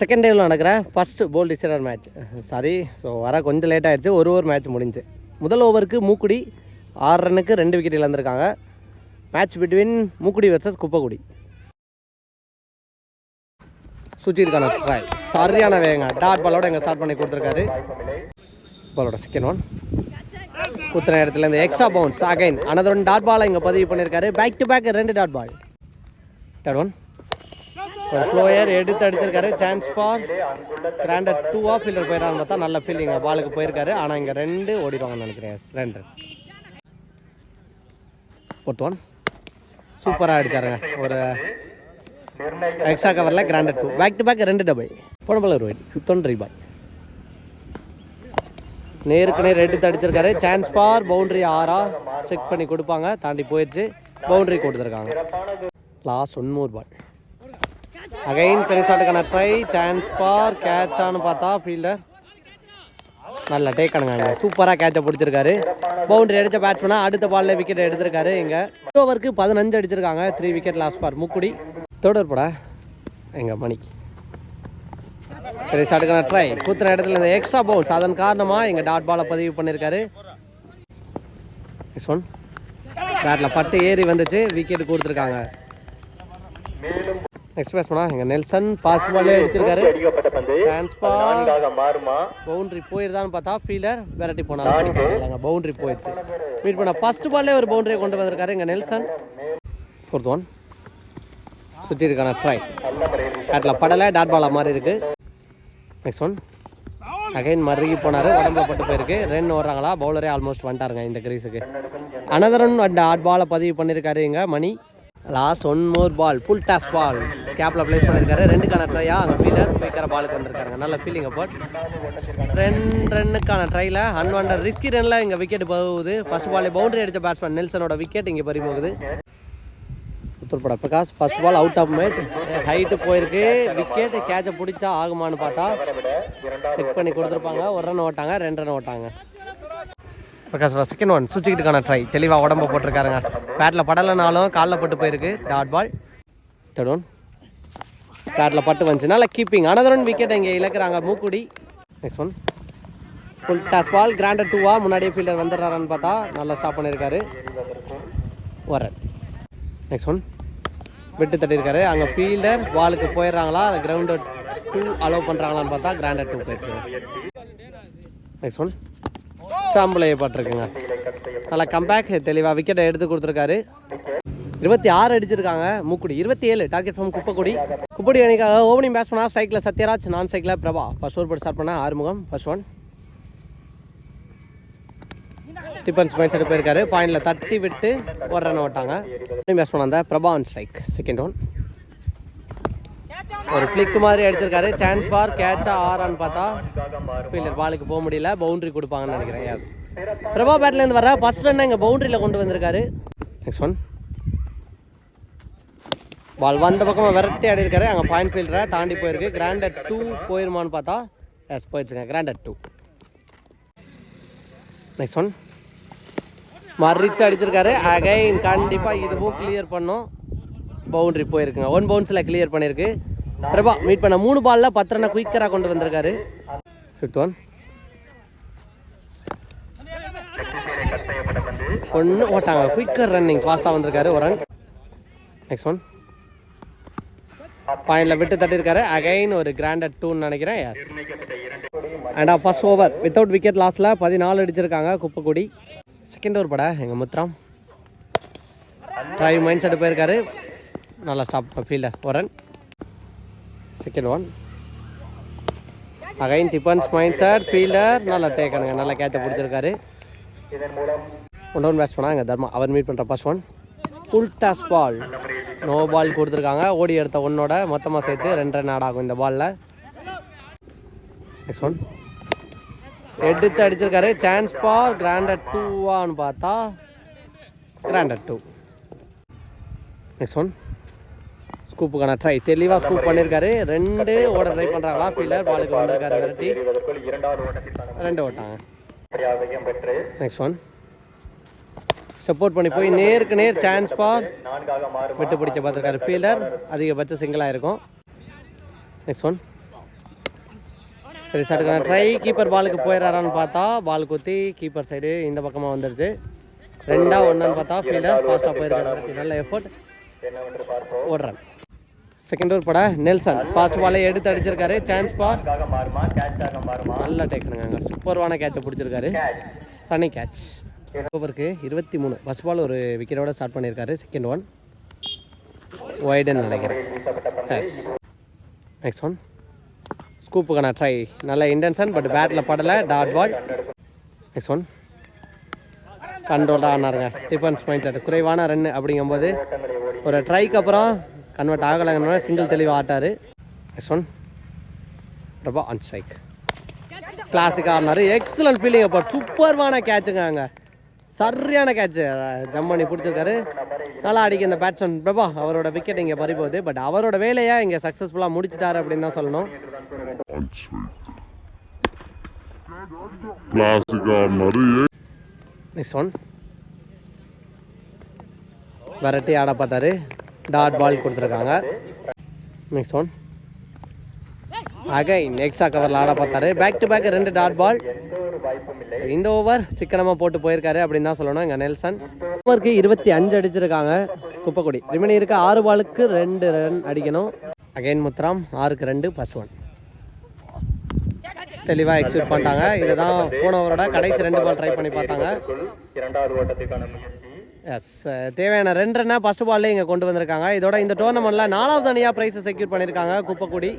Second டேவில் நடக்கிற first ball decider match sorry so வர கொஞ்சம் லேட் ஆகிடுச்சு ஒரு ஓவர் மேட்ச் முடிஞ்சு. முதல் ஓவருக்கு மூக்குடி ஆறு ரன்னுக்கு ரெண்டு wicket இழந்திருக்காங்க. Match between Mookudi versus Kuppakudi. சுற்றிருக்கான try சரியான வேகங்க. டாட் பாலோட எங்க ஸ்டார்ட் பண்ணி கொடுத்துருக்காரு. பாலோட செகண்ட் ஒன் குத்துற இடத்துல இந்த extra bounce again another one dot பாலை இங்கே பதிவு பண்ணியிருக்காரு பேக் டு பேக் ரெண்டு டாட் பால் தேர்ட் ஒன் ஒரு ஸ்லோயர் எடுத்து அடிச்சிருக்காரு. Chance for granted two off fielder போயிடறான்னு பார்த்தா நல்ல ஃபீல்டிங் பாலுக்கு போயிருக்காரு. ஆனால் இங்கே ரெண்டு ஓடிடுவாங்கன்னு நினைக்கிறேன். ரெண்டு. ஃபோர்த் ஒன் சூப்பராக அடித்தாருங்க ஒரு எக்ஸ்ட்ரா கவரில் granted two back to back ரெண்டு டபுள் போன பல வைட் ஃபிஃப்த் ஒன் ரீபாய் நேருக்கு நேர் எடுத்து அடிச்சிருக்காரு. சான்ஸ் ஃபார் பவுண்டரி ஆறா செக் பண்ணி கொடுப்பாங்க. தாண்டி போயிடுச்சு. பவுண்டரி கொடுத்துருக்காங்க. Last one more ball again பெருசாட்டுக்கான try chance for கேட்சான்னு பார்த்தா ஃபீல்டர் நல்ல டேக் அணுங்க சூப்பராக கேட்சை பிடிச்சிருக்காரு. பவுண்டரி அடித்த பேட்ஸ்மேனாக அடுத்த பாலில் விக்கெட் எடுத்திருக்காரு இங்கே. ஓவருக்கு பதினஞ்சு அடிச்சிருக்காங்க. Three wicket lost for Mukkudi. தொடர் பட. எங்கள் மணி. பெருசாட்டுக்கான ட்ரை குத்துற இடத்துல இந்த எக்ஸ்ட்ரா பவுன்ஸ் அதன் காரணமாக எங்கள் டாட் பாலை பதிவு பண்ணியிருக்காரு ஒன் பேட்டில் பட்டு ஏறி வந்துச்சு. விக்கெட் கொடுத்துருக்காங்க. நெக்ஸ்ட் பேட்ஸ்மனா எங்க நெல்சன் பாஸ்ட் பாலே அடிச்சிருக்காரு. டிரான்ஸ்பால் மாறுமா? பவுண்டரி போயிருதான்னு பார்த்தா ஃபீல்டர் விரட்டி போனாங்க பவுண்டரி போயிடுச்சு. மீட் பண்ண ஃபர்ஸ்ட் பால்லே ஒரு பவுண்டரியை கொண்டு வந்திருக்காரு எங்க நெல்சன். ஃபோர்த் ஒன் சுற்றி இருக்கான ட்ரை பேட்டில் படலை டாட் பாலா மாதிரி இருக்கு. நெக்ஸ்ட் ஒன் அகைன் மருகி போனார் உடம்புல பட்டு போயிருக்கு. ரன் ஓடுறாங்களா? பவுலரே ஆல்மோஸ்ட் வந்துட்டாருங்க இந்த கிரீஸுக்கு அனதரன் அண்ட் ஆட் பாலை பதிவு பண்ணியிருக்காரு இங்க மணி. Last one more ball full toss ball கேப்பில் ப்ளேஸ் பண்ணியிருக்காரு ரெண்டுக்கான ட்ரையா அங்கே ஃபீல்டர் போய்க்கிற பாலுக்கு வந்திருக்காங்க நல்ல ஃபீலிங் அப்போட் ரெண்டு ரன்னுக்கான ட்ரையில் அன்வாண்டர் ரிஸ்கி ரனில் இங்கே விக்கெட் போகுது. ஃபர்ஸ்ட் பாலே பவுண்டரி அடித்த பேட்ஸ்மேன் நெல்சனோட விக்கெட் இங்கே பறி போகுது உத்தரப்பட Prakash first ball out of made height போயிருக்கு. விக்கெட் கேட்சை பிடிச்சா ஆகுமான்னு பார்த்தா செக் பண்ணி கொடுத்துருப்பாங்க. ஒரு ரன் ஓட்டாங்க ரெண்டு ரன் ஓட்டாங்க. பிரகாஷோட செகண்ட் ஒன் சுற்றிக்கிட்டுக்கான ட்ரை தெளிவாக உடம்பு போட்டிருக்காருங்க. பேட்டில் படலைனாலும் காலில் பட்டு போயிருக்கு. டாட் பால் தேர்ட் ஒன் பேட்டில் பட்டு வந்துச்சு. நல்லா கீப்பிங் அனதர் ஒன் விக்கெட் இங்கே இழக்கிறாங்க Mookudi. Next one full toss ball granted டூவா முன்னாடியே ஃபீல்டர் வந்துடுறாருன்னு பார்த்தா நல்லா ஸ்டாப் பண்ணியிருக்காரு. ஒரு ரன் நெக்ஸ்ட் ஒன் விட்டு தட்டியிருக்காரு. அங்கே ஃபீல்டர் பாலுக்கு போயிடுறாங்களா? கிரவுண்டு டூ அலோவ் பண்ணுறாங்களான்னு பார்த்தா கிராண்டட் டூ போயிடுச்சு. நெக்ஸ்ட் ஒன் சாம்பிள் பட்டிருக்குங்க நல்லா கம்பேக் தெளிவாக விக்கெட்டை எடுத்து கொடுத்துருக்காரு. இருபத்தி ஆறு அடிச்சிருக்காங்க மூக்குடி. இருபத்தி ஏழு டார்கெட் ஃபார்ம் குப்பக்குடி. குப்படி அணிக்காக ஓப்பனிங் பேட்ஸ்மனா சைக்கிள் சத்யராஜ் நான் சைக்கிளில் பிரபா. ஃபர்ஸ்ட் ஓவர் போட்டு ஸ்டார்ட் பண்ண Arumugam first one defence match set போயிருக்காரு. பாயிண்டில் தட்டி விட்டு ஒரு ரன் ஓட்டாங்க பேட்ஸ்மேன் அந்த Prabha on strike second one ஒரு கிளிக் மாதிரி அடிச்சிருக்காரு. சான்ஸ் பார் கேட்சா ஆறான்னு பார்த்தா ஃபீல்டர் பாலுக்கு போக முடியல. பவுண்டரி கொடுப்பாங்கன்னு நினைக்கிறேன். எஸ் பிரபா பேட்லேருந்து வர ஃபர்ஸ்ட் ரன் இங்கே பவுண்டரியில் கொண்டு வந்திருக்காரு. நெக்ஸ்ட் ஒன் பால் வந்த பக்கமாக விரட்டி ஆடி இருக்காரு அங்கே பாயிண்ட் ஃபீல்டரை தாண்டி போயிருக்கு. கிராண்டட் டூ போயிருமான்னு பார்த்தா எஸ் போயிடுச்சுங்க. கிராண்டட் டூ நெக்ஸ்ட் ஒன் மறிச்சு அடிச்சிருக்காரு. அகைன் கண்டிப்பாக இதுவும் கிளியர் பண்ணோம். பவுண்டரி போயிருக்குங்க. ஒன் பவுன்ஸில் கிளியர் பண்ணியிருக்கு. பிரபா மீட் பண்ண மூணு பாலில் பத்து ரன்னை குயிக்கராக கொண்டு வந்திருக்காரு. ஃபிஃப்த் ஒன் ஒன்று ஓட்டாங்க குயிக்கர் ரன்னிங் ஃபாஸ்ட்டாக வந்திருக்காரு ஒரு ரன் நெக்ஸ்ட் ஒன் பாயிண்டில் விட்டு தட்டியிருக்காரு. அகைன் ஒரு கிராண்டட் டூன்னு நினைக்கிறேன். As of first over without wicket லாஸில் பதினாலு அடிச்சிருக்காங்க குப்பக்குடி. செகண்ட் ஓவர் பட எங்கள் முத்ராம் ட்ரைவ் மைண்ட் செட் போயிருக்காரு. நல்லா ஸ்டாப் ஃபீல்டர் ஒரு run second one again defence point set fielder நல்லா டேக்கணுங்க நல்லா கேட்சை பிடிச்சிருக்காரு ஒன் டவுன் பேட்ஸ் பண்ணாங்க தர்மா அவர் மீட் பண்ணுற first one full toss ball no ball கொடுத்துருக்காங்க. ஓடி எடுத்த ஒன்னோட மொத்தமாக சேர்த்து ரெண்டு ரன் ஆட் ஆகும் இந்த பாலில் நெக்ஸ்ட் ஒன் எடுத்து அடிச்சிருக்காரு. சான்ஸ் பார் கிராண்டட் டூவான்னு பார்த்தா கிராண்டட் டூ நெக்ஸ்ட் ஒன் ஸ்கூப்புக்கான ட்ரை தெளிவாக ஸ்கூப் பண்ணியிருக்காரு. ரெண்டு ஓட ட்ரை பண்ணுறாங்களா ஃபீல்டர் பாலுக்கு வந்திருக்காரு விரட்டி. ரெண்டு ஓட்டாங்க நெக்ஸ்ட் ஒன் சப்போர்ட் பண்ணி போய் நேருக்கு நேர் சான்ஸ் பார். விட்டு பிடிக்க பார்த்துருக்காரு. ஃபீல்டர் அதிகபட்ச சிங்கிளாக இருக்கும் நெக்ஸ்ட் ஒன் சரி சட்டுக்கான ட்ரை கீப்பர் பாலுக்கு போயிடறான்னு பார்த்தா பால் குத்தி கீப்பர் சைடு இந்த பக்கமாக வந்துடுச்சு ரெண்டா ஒன்றான்னு பார்த்தா ஃபீல்டர் ஃபாஸ்ட்டாக போயிருக்காரு. நல்ல எஃபர்ட் ஓடுறான் செகண்ட் ஓவர் பட. நெல்சன் ஃபாஸ்ட் பாலே எடுத்து அடிச்சிருக்காரு. சான்ஸ் பார் நல்லா டேக்கணுங்க சூப்பர்வான கேட்சை பிடிச்சிருக்காரு. ரன்னிங் கேட்ச் ஓவருக்கு இருபத்தி மூணு. ஃபர்ஸ்ட் பால் ஒரு விக்கெட்டோட ஸ்டார்ட் பண்ணியிருக்காரு செகண்ட் ஒன் ஒய்டன் நினைக்கிறேன். நெக்ஸ்ட் ஒன் ஸ்கூப்புக்கான ட்ரை நல்ல இன்டென்ஷன் பட் பேட்டில் படலை. டாட் பால் நெக்ஸ்ட் ஒன் கண்ட்ரோல்டாக ஆனாருங்க. டிஃபன்ஸ் பாயிண்ட் குறைவான ரன் அப்படிங்கும்போது ஒரு ட்ரைக்கு அப்புறம் கன்வெர்ட் ஆகலைங்கனால சிங்கிள் தெளிவு ஆட்டார். நெக்ஸ்ட் ஒன் ரபா ஆன் ஸ்ட்ரைக் கிளாஸிக் ஆடினார். எக்ஸலன்ட் ஃபீலிங் அப்போ. சூப்பர்வான கேட்சுங்க அங்கே. சரியான கேட்சு ஜம்மணி பிடிச்சிருக்காரு. நல்லா அடிக்க இந்த பேட்ஸ்மேன் பிரபா அவரோட விக்கெட் இங்கே பறிப்போகுது பட் அவரோட வேலையை இங்கே சக்ஸஸ்ஃபுல்லாக முடிச்சிட்டாரு அப்படின்னு தான் சொல்லணும். நெக்ஸ்ட் ஒன் வெரைட்டி ஆட பார்த்தாரு. டாட் பால் கொடுத்துருக்காங்க. நெக்ஸ்ட் ஒன் அகை நெக்ஸ்டா கவரில் ஆட பார்த்தாரு. பேக் டு பேக் ரெண்டு டாட் பால். இந்த ஓவர் சிக்கனமாக போட்டு போயிருக்காரு அப்படின்னு தான் சொல்லணும் இங்கே நெல்சன். ஓவருக்கு இருபத்தி அஞ்சு அடிச்சிருக்காங்க குப்பக்குடி. ரிமணி இருக்க ஆறு பாலுக்கு ரெண்டு ரன் அடிக்கணும். அகைன் முத்ராம் ஆறுக்கு ரெண்டு பஸ் ஒன் தெளிவாக எக்ஸிட் பண்ணிட்டாங்க. இதை தான் போன ஓவரோட கடைசி ரெண்டு பால் ட்ரை பண்ணி பார்த்தாங்க. இரண்டாவது ஓட்டத்துக்கான முயற்சி. எஸ் தேவையான ரெண்டு ரன்னா ஃபஸ்ட் பால்லே இங்கே கொண்டு வந்திருக்காங்க. இதோட இந்த டோர்னமெண்ட்டில் நாலாவது அணியாக ப்ரைஸை செக்யூர் பண்ணியிருக்காங்க குப்பக்குடி.